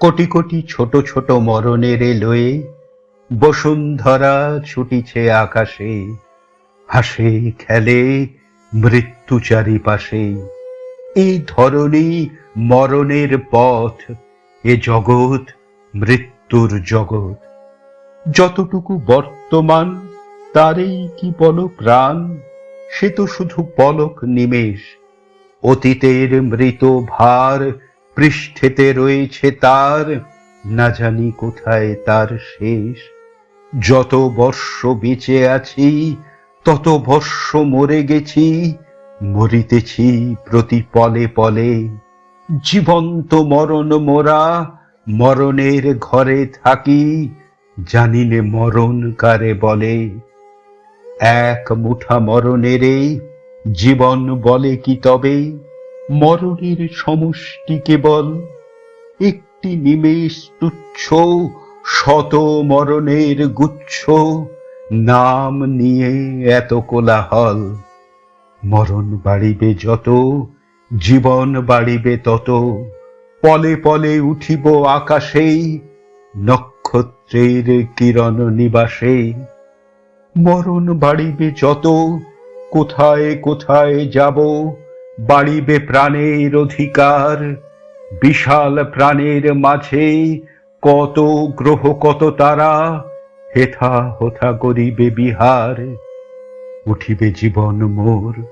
কোটি কোটি ছোট ছোট মরণের লয়ে বসুন্ধরা ছুটিছে আকাশে হাসে খেলে মৃত্যু চারিপাশে। এই ধরনী মরণের পথ, এ জগৎ মৃত্যুর জগৎ। যতটুকু বর্তমান, তারই কি বল প্রাণ সে তো শুধু পলক নিমেষ, অতীতের মৃত ভার পৃষ্ঠেতে রয়েছে তার, না জানি কোথায় তার শেষ। যত বর্ষ বেঁচে আছি, তত বর্ষ মরে গেছি, মরিতেছি প্রতি পলে পলে। জীবন্ত মরণ মোরা, মরণের ঘরে থাকি, জানিনে মরণ কারে বলে। এক মুঠা মরণেরে জীবন বলে কি তবে? মরণের সমষ্টি কেবল একটি নিমেষ তুচ্ছ শত মরণের গুচ্ছ, নাম নিয়ে এত কোলাহল। মরণ বাড়িবে যত, জীবন বাড়িবে তত, পলে পলে উঠিব আকাশেই, নক্ষত্রের কিরণ নিবাসে। মরণ বাড়িবে যত, কোথায় কোথায় যাব বাড়িবে প্রাণের অধিকার, বিশাল প্রাণের মাঝে কত গ্রহ, কত তারা, হেথা হোথা করিবে বিহার। উঠিবে জীবন মোর,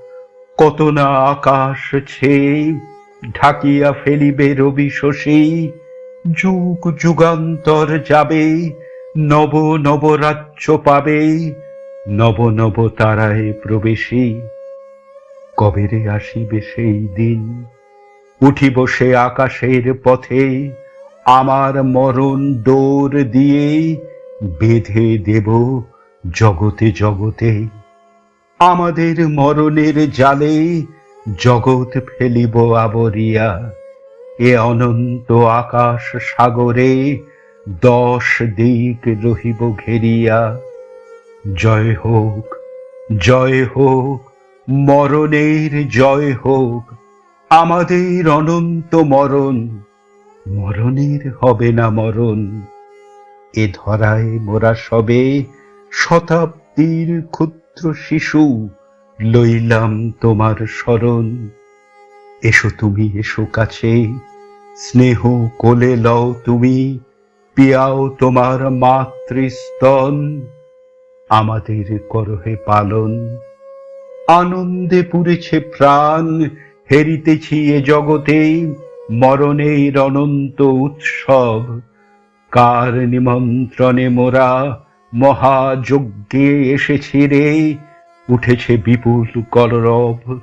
কত না আকাশ ছেয়ে ঢাকিয়া ফেলিবে রবি শশী, যুগ যুগান্তর যাবে, নব নব রাজ্য পাবে, নব নব তারায় প্রবেশী। কবে রে আসিবে সেই দিন। উঠিব সে আকাশের পথে, আমার মরণ দৌড় দিয়ে বেঁধে দেব জগতে জগতে। আমাদের মরণের জালে জগৎ ফেলিব আবরিয়া। এ অনন্ত আকাশ সাগরে দশ দিক রহিব ঘেরিয়া। জয় হোক জয় হোক মরণের জয় হোক, আমাদের অনন্ত মরণ। মরণের হবে না মরণ। এ ধরায় মোরা সবে শতাব্দীর ক্ষুদ্র শিশু, লইলাম তোমার স্মরণ এসো তুমি, এসো কাছে, স্নেহ কোলে লও তুমি, পিয়াও তোমার মাতৃস্তন। আমাদের করহে পালন। আনন্দে পুরেছে প্রাণ, হেরিতেছি এ জগতে মরণের অনন্ত উৎসব। কার নিমন্ত্রণে মোরা মহাযজ্ঞে এসেছি রে, উঠেছে বিপুল কলরব।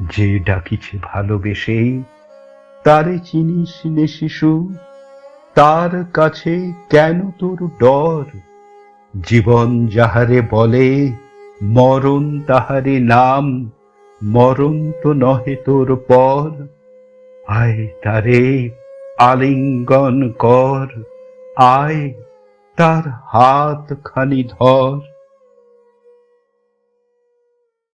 যে ডাকিছে ভালোবেসে, তারে চিনিস নে শিশু, তার কাছে কেন তোর ডর? জীবন যাহারে বলে মরণ তাহারে নাম, মরণ তো নহে তোর পর। আয় তারে আলিঙ্গন কর, আয় তার হাত খানি ধর।